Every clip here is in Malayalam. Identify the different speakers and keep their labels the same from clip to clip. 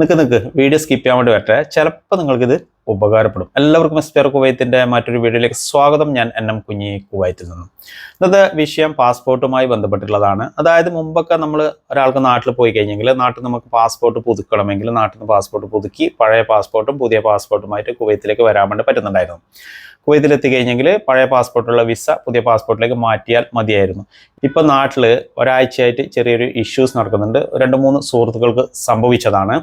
Speaker 1: നിൽക്ക് നിൽക്ക് വീഡിയോ സ്കിപ്പ് ചെയ്യാൻ വേണ്ടി വരട്ടെ. ചിലപ്പോൾ നിങ്ങൾക്കിത് ഉപകാരപ്പെടും. എല്ലാവർക്കും എസ്പിയർ കുവൈത്തിന്റെ മറ്റൊരു വീഡിയോയിലേക്ക് സ്വാഗതം. ഞാൻ എൻ എം കുഞ്ഞി കുവൈത്തിൽ നിന്നും. ഇന്നത്തെ വിഷയം പാസ്പോർട്ടുമായി ബന്ധപ്പെട്ടിട്ടുള്ളതാണ്. അതായത് മുമ്പൊക്കെ നമ്മൾ ഒരാൾക്ക് നാട്ടിൽ പോയി കഴിഞ്ഞെങ്കിൽ നാട്ടിൽ നമുക്ക് പാസ്പോർട്ട് പുതുക്കണമെങ്കിൽ നാട്ടിൽ നിന്ന് പാസ്പോർട്ട് പുതുക്കി പഴയ പാസ്പോർട്ടും പുതിയ പാസ്പോർട്ടുമായിട്ട് കുവൈത്തിലേക്ക് വരാൻ വേണ്ടി പറ്റുന്നുണ്ടായിരുന്നു. കുവൈത്തിലെത്തി കഴിഞ്ഞെങ്കിൽ പഴയ പാസ്പോർട്ടുള്ള വിസ പുതിയ പാസ്പോർട്ടിലേക്ക് മാറ്റിയാൽ മതിയായിരുന്നു. ഇപ്പം നാട്ടിൽ ഒരാഴ്ചയായിട്ട് ചെറിയൊരു ഇഷ്യൂസ് നടക്കുന്നുണ്ട്. രണ്ട് മൂന്ന് സുഹൃത്തുക്കൾക്ക് സംഭവിച്ചതാണ്.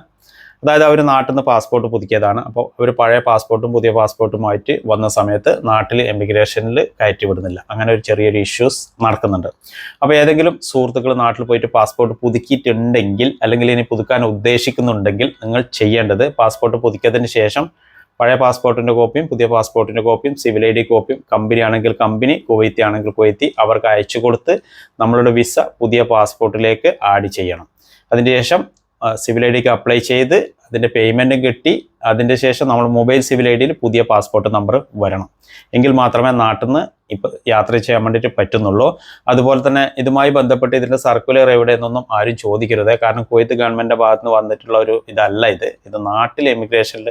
Speaker 1: അതായത് അവർ നാട്ടിൽ നിന്ന് പാസ്പോർട്ട് പുതുക്കിയതാണ്. അപ്പോൾ അവർ പഴയ പാസ്പോർട്ടും പുതിയ പാസ്പോർട്ടുമായിട്ട് വന്ന സമയത്ത് നാട്ടിൽ എമിഗ്രേഷനിൽ കയറ്റി വിടുന്നില്ല അങ്ങനെ ഒരു ചെറിയൊരു ഇഷ്യൂസ് നടക്കുന്നുണ്ട്. അപ്പോൾ ഏതെങ്കിലും സുഹൃത്തുക്കൾ നാട്ടിൽ പോയിട്ട് പാസ്പോർട്ട് പുതുക്കിയിട്ടുണ്ടെങ്കിൽ അല്ലെങ്കിൽ ഇനി പുതുക്കാൻ ഉദ്ദേശിക്കുന്നുണ്ടെങ്കിൽ നിങ്ങൾ ചെയ്യേണ്ടത് പാസ്പോർട്ട് പുതുക്കിയതിന് ശേഷം പഴയ പാസ്പോർട്ടിന്റെ കോപ്പിയും പുതിയ പാസ്പോർട്ടിന്റെ കോപ്പിയും സിവിൽ ഐ ഡി കോപ്പിയും കമ്പനി ആണെങ്കിൽ കമ്പനി കുവൈത്തി ആണെങ്കിൽ കുവൈത്തി അവർക്ക് അയച്ചു കൊടുത്ത് നമ്മളുടെ വിസ പുതിയ പാസ്പോർട്ടിലേക്ക് ആഡ് ചെയ്യണം. അതിന് ശേഷം സിവിൽ ഐ ഡിക്ക് അപ്ലൈ ചെയ്ത് അതിന്റെ പേയ്മെന്റും കിട്ടി. അതിന്റെ ശേഷം നമ്മൾ മൊബൈൽ സിവിൽ ഐ ഡിയിൽ പുതിയ പാസ്പോർട്ട് നമ്പർ വരണം. എങ്കിൽ മാത്രമേ നാട്ടിൽ നിന്ന് ഇപ്പം യാത്ര ചെയ്യാൻ വേണ്ടിയിട്ട് പറ്റുന്നുള്ളൂ. അതുപോലെ തന്നെ ഇതുമായി ബന്ധപ്പെട്ട് ഇതിന്റെ സർക്കുലർ എവിടെ എന്നൊന്നും ആരും ചോദിക്കരുത്. കാരണം കുവൈത്ത് ഗവൺമെന്റിന്റെ ഭാഗത്ത് നിന്ന് വന്നിട്ടുള്ള ഒരു ഇതല്ല ഇത്. ഇത് നാട്ടിൽ എമിഗ്രേഷനിൽ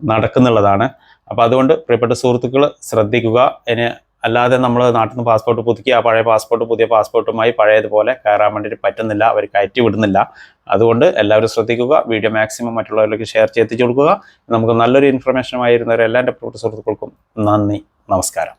Speaker 1: നടക്കുന്നുള്ളതാണ്. അപ്പോൾ അതുകൊണ്ട് പ്രിയപ്പെട്ട സുഹൃത്തുക്കൾ ശ്രദ്ധിക്കുക. ഇനി അല്ലാതെ നമ്മൾ നാട്ടിൽ നിന്ന് പാസ്പോർട്ട് പുതുക്കി ആ പഴയ പാസ്പോർട്ട് പുതിയ പാസ്പോർട്ടുമായി പഴയതുപോലെ കയറാൻ വേണ്ടിയിട്ട് പറ്റുന്നില്ല അവർ കയറ്റി വിടുന്നില്ല. അതുകൊണ്ട് എല്ലാവരും ശ്രദ്ധിക്കുക വീഡിയോ മാക്സിമം മറ്റുള്ളവരിലേക്ക് ഷെയർ ചെയ്തെത്തിച്ചു കൊടുക്കുക. നമുക്ക് നല്ലൊരു ഇൻഫർമേഷനുമായിരുന്നവരെല്ലാം എന്റെ സുഹൃത്തുക്കൾക്കും നന്ദി നമസ്കാരം.